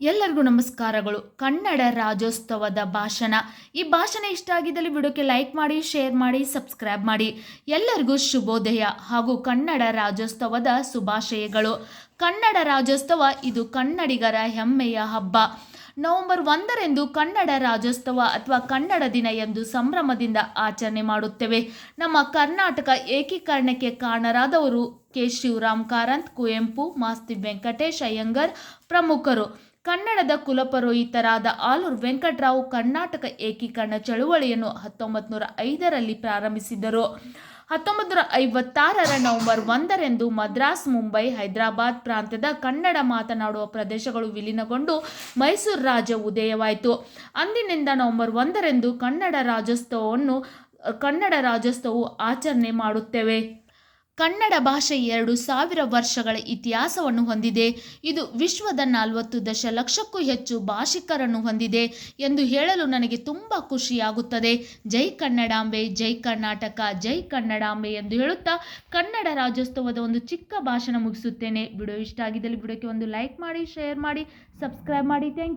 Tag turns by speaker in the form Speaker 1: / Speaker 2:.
Speaker 1: ಎಲ್ಲರಿಗೂ ನಮಸ್ಕಾರಗಳು. ಕನ್ನಡ ರಾಜ್ಯೋತ್ಸವದ ಭಾಷಣ. ಈ ಭಾಷಣ ಇಷ್ಟ ಆಗಿದ್ದಲ್ಲಿ ವಿಡಿಯೋಕ್ಕೆ ಲೈಕ್ ಮಾಡಿ, ಶೇರ್ ಮಾಡಿ, ಸಬ್ಸ್ಕ್ರೈಬ್ ಮಾಡಿ. ಎಲ್ಲರಿಗೂ ಶುಭೋದಯ ಹಾಗೂ ಕನ್ನಡ ರಾಜ್ಯೋತ್ಸವದ ಶುಭಾಶಯಗಳು. ಕನ್ನಡ ರಾಜ್ಯೋತ್ಸವ ಇದು ಕನ್ನಡಿಗರ ಹೆಮ್ಮೆಯ ಹಬ್ಬ. ನವೆಂಬರ್ ಒಂದರಂದು ಕನ್ನಡ ರಾಜ್ಯೋತ್ಸವ ಅಥವಾ ಕನ್ನಡ ದಿನ ಎಂದು ಸಂಭ್ರಮದಿಂದ ಆಚರಣೆ ಮಾಡುತ್ತೇವೆ. ನಮ್ಮ ಕರ್ನಾಟಕ ಏಕೀಕರಣಕ್ಕೆ ಕಾರಣರಾದವರು ಕೆ. ಶಿವರಾಮ್ ಕಾರಂತ್, ಕುವೆಂಪು, ಮಾಸ್ತಿ ವೆಂಕಟೇಶ್, ಅಯ್ಯಂಗರ್ ಪ್ರಮುಖರು. ಕನ್ನಡದ ಕುಲಪರೋಹಿತರಾದ ಆಲೂರು ವೆಂಕಟರಾವ್ ಕರ್ನಾಟಕ ಏಕೀಕರಣ ಚಳುವಳಿಯನ್ನು ಹತ್ತೊಂಬತ್ತು ನೂರ ಐದರಲ್ಲಿ ಪ್ರಾರಂಭಿಸಿದರು ಹತ್ತೊಂಬತ್ತು ನೂರ ಐವತ್ತಾರರ ನವೆಂಬರ್ ಒಂದರಂದು ಮದ್ರಾಸ್, ಮುಂಬೈ, ಹೈದರಾಬಾದ್ ಪ್ರಾಂತ್ಯದ ಕನ್ನಡ ಮಾತನಾಡುವ ಪ್ರದೇಶಗಳು ವಿಲೀನಗೊಂಡು ಮೈಸೂರು ರಾಜ್ಯ ಉದಯವಾಯಿತು. ಅಂದಿನಿಂದ ನವೆಂಬರ್ ಒಂದರಂದು ಕನ್ನಡ ರಾಜ್ಯೋತ್ಸವವನ್ನು, ಕನ್ನಡ ರಾಜ್ಯೋತ್ಸವವು ಆಚರಣೆ ಮಾಡುತ್ತೇವೆ. ಕನ್ನಡ ಭಾಷೆ ಎರಡು ಸಾವಿರ ವರ್ಷಗಳ ಇತಿಹಾಸವನ್ನು ಹೊಂದಿದೆ. ಇದು ವಿಶ್ವದ ನಲವತ್ತು ದಶಲಕ್ಷಕ್ಕೂ ಹೆಚ್ಚು ಭಾಷಿಕರನ್ನು ಹೊಂದಿದೆ ಎಂದು ಹೇಳಲು ನನಗೆ ತುಂಬ ಖುಷಿಯಾಗುತ್ತದೆ. ಜೈ ಕನ್ನಡಾಂಬೆ, ಜೈ ಕರ್ನಾಟಕ, ಜೈ ಕನ್ನಡಾಂಬೆ ಎಂದು ಹೇಳುತ್ತಾ ಕನ್ನಡ ರಾಜ್ಯೋತ್ಸವದ ಒಂದು ಚಿಕ್ಕ ಭಾಷಣ ಮುಗಿಸುತ್ತೇನೆ. ವಿಡಿಯೋ ಇಷ್ಟ ಆಗಿದ್ದಲ್ಲಿ ವಿಡಿಯೋಕ್ಕೆ ಒಂದು ಲೈಕ್ ಮಾಡಿ, ಶೇರ್ ಮಾಡಿ, ಸಬ್ಸ್ಕ್ರೈಬ್ ಮಾಡಿ. ಥ್ಯಾಂಕ್